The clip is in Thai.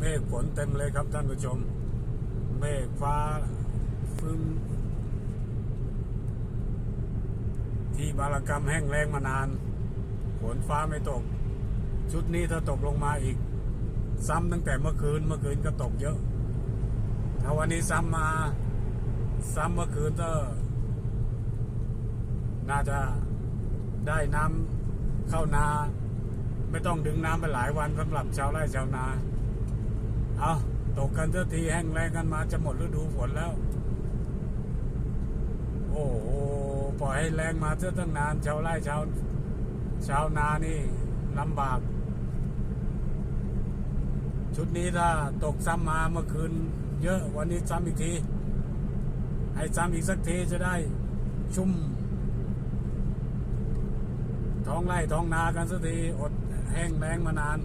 เมฆฝนเต็มเลยครับท่านผู้ชม เมฆฟ้าฟึ้งที่บารกรรมแห้งแล้งมานานฝนฟ้าไม่ตก ชุดนี้ถ้าตกลงมาอีก ซ้ำตั้งแต่เมื่อคืนเมื่อคืนก็ตกเยอะ ถ้าวันนี้ซ้ำมา ซ้ำเมื่อคืนก็น่าจะได้น้ำเข้านา ไม่ต้องดึงน้ำไปหลายวันสำหรับชาวไร่ชาวนา เอาตกกันเท่าทีแห้งแรงกันมาจะหมดฤดูฝนแล้ว โอ้โหปล่อยให้แรงมาเท่าตั้งนานชาวไร่ชาวชาวนานี่ลำบาก ชุดนี้ถ้าตกซ้ำมาเมื่อคืน เยอะวันนี้ซ้ำอีกที ให้ซ้ำอีกสักทีจะได้ชุ่ม ท้องไร่ท้องนากันสักทีอดแห้งแล้งมานาน